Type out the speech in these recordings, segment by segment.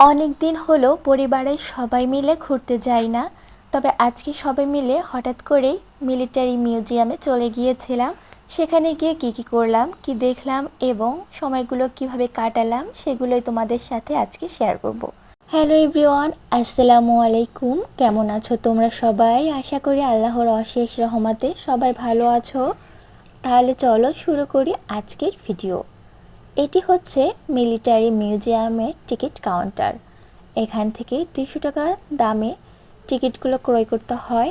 অনেক দিন হলো পরিবারের সবাই মিলে ঘুরতে যাই না। তবে আজকে সবাই মিলে হঠাৎ করেই মিলিটারি মিউজিয়ামে চলে গিয়েছিলাম। সেখানে গিয়ে কী কী করলাম, কি দেখলাম এবং সময়গুলো কীভাবে কাটালাম সেগুলোই তোমাদের সাথে আজকে শেয়ার করব। হ্যালো এভরিওয়ান আসসালামু আলাইকুম। কেমন আছো তোমরা সবাই? আশা করি আল্লাহর অশেষ রহমতে সবাই ভালো আছো। তাহলে চলো শুরু করি আজকের ভিডিও এটি হচ্ছে মিলিটারি মিউজিয়ামের টিকিট কাউন্টার। এখান থেকে দুশো টাকা দামে টিকিটগুলো ক্রয় করতে হয়।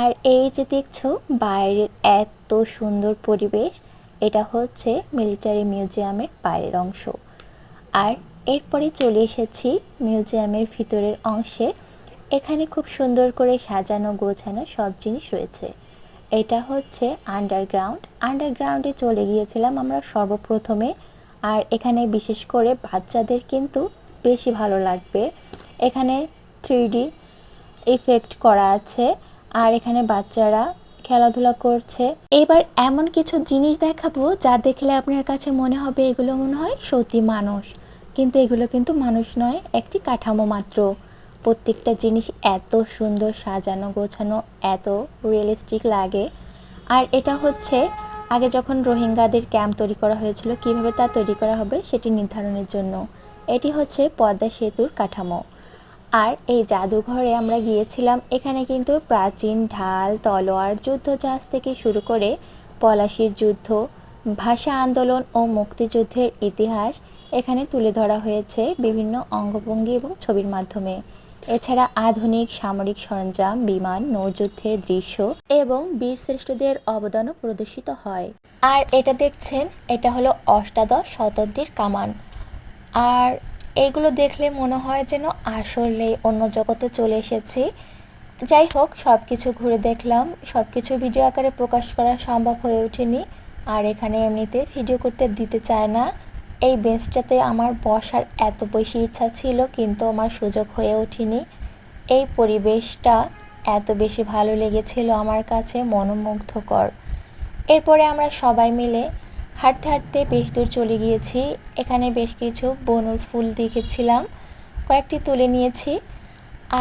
আর এই যে দেখছ বাইরের এত সুন্দর পরিবেশ, এটা হচ্ছে মিলিটারি মিউজিয়ামের বাইরের অংশ। আর এরপরে চলে এসেছি মিউজিয়ামের ভিতরের অংশে। এখানে খুব সুন্দর করে সাজানো গোছানো সব জিনিস রয়েছে। এটা হচ্ছে আন্ডারগ্রাউন্ড আন্ডারগ্রাউন্ডে চলে গিয়েছিলাম আমরা সর্বপ্রথমে। আর এখানে বিশেষ করে বাচ্চাদের কিন্তু বেশি ভালো লাগবে। এখানে থ্রি ইফেক্ট করা আছে আর এখানে বাচ্চারা খেলাধুলা করছে। এবার এমন কিছু জিনিস দেখাবো যা দেখলে আপনার কাছে মনে হবে এগুলো মনে হয় সত্যি মানুষ। কিন্তু এগুলো কিন্তু মানুষ নয়, একটি কাঠামো মাত্র। প্রত্যেকটা জিনিস এত সুন্দর সাজানো গোছানো, এত রিয়েলিস্টিক লাগে। আর এটা হচ্ছে আগে যখন রোহিঙ্গাদের ক্যাম্প তৈরি করা হয়েছিল, কীভাবে তা তৈরি করা হবে সেটি নির্ধারণের জন্য। এটি হচ্ছে পদ্মা সেতুর কাঠামো। আর এই জাদুঘরে আমরা গিয়েছিলাম, এখানে কিন্তু প্রাচীন ঢাল, তলোয়ার যুদ্ধজাহাজ থেকে শুরু করে পলাশির যুদ্ধ, ভাষা আন্দোলন ও মুক্তিযুদ্ধের ইতিহাস এখানে তুলে ধরা হয়েছে বিভিন্ন অঙ্গভঙ্গি এবং ছবির মাধ্যমে। এছাড়া আধুনিক সামরিক সরঞ্জাম, বিমান, নৌযুদ্ধের দৃশ্য এবং বীর শ্রেষ্ঠদের অবদানও প্রদর্শিত হয়। আর এটা দেখছেন, এটা হলো অষ্টাদশ শতাব্দীর কামান। আর এইগুলো দেখলে মনে হয় যেন আসলে অন্য জগতে চলে এসেছি। যাই হোক সব কিছু ঘুরে দেখলাম। সব কিছু ভিডিও আকারে প্রকাশ করা সম্ভব হয়ে ওঠেনি। আর এখানে এমনিতে ভিডিও করতে দিতে চায় না। এই বেঞ্চটাতে আমার বসার এত বেশি ইচ্ছা ছিল, কিন্তু আমার সুযোগ হয়ে ওঠেনি। এই পরিবেশটা এত বেশি ভালো লেগেছিল আমার কাছে মনোমুগ্ধকর। এরপরে আমরা সবাই মিলে হাঁটতে হাঁটতে বেশ দূর চলে গিয়েছি। এখানে বেশ কিছু বনুর ফুল দেখেছিলাম, কয়েকটি তুলে নিয়েছি।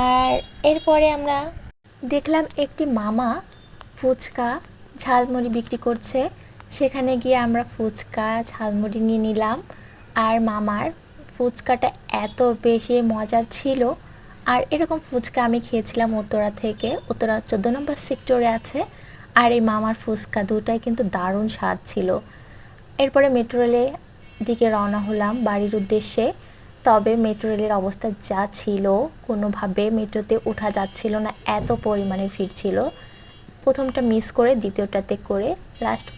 আর এরপরে আমরা দেখলাম একটি মামা ফুচকা, ঝালমুড়ি বিক্রি করছে। সেখানে গিয়ে আমরা ফুচকা, ঝালমুড়ি নিয়ে নিলাম। আর মামার ফুচকাটা এত বেশি মজার ছিল। আর এরকম ফুচকা আমি খেয়েছিলাম উত্তরা থেকে। উত্তরা চোদ্দ নম্বর সেক্টরে আছে। আর এই মামার ফুচকা দুটাই কিন্তু দারুণ স্বাদ ছিল। এরপরে মেট্রো রেলের দিকে রওনা হলাম বাড়ির উদ্দেশ্যে। তবে মেট্রো রেলের অবস্থা যা ছিল, কোনোভাবে মেট্রোতে ওঠা যাচ্ছিল না, এত পরিমাণে ভিড় ছিল। প্রথমটা মিস করে, দ্বিতীয়টাতে করে লাস্ট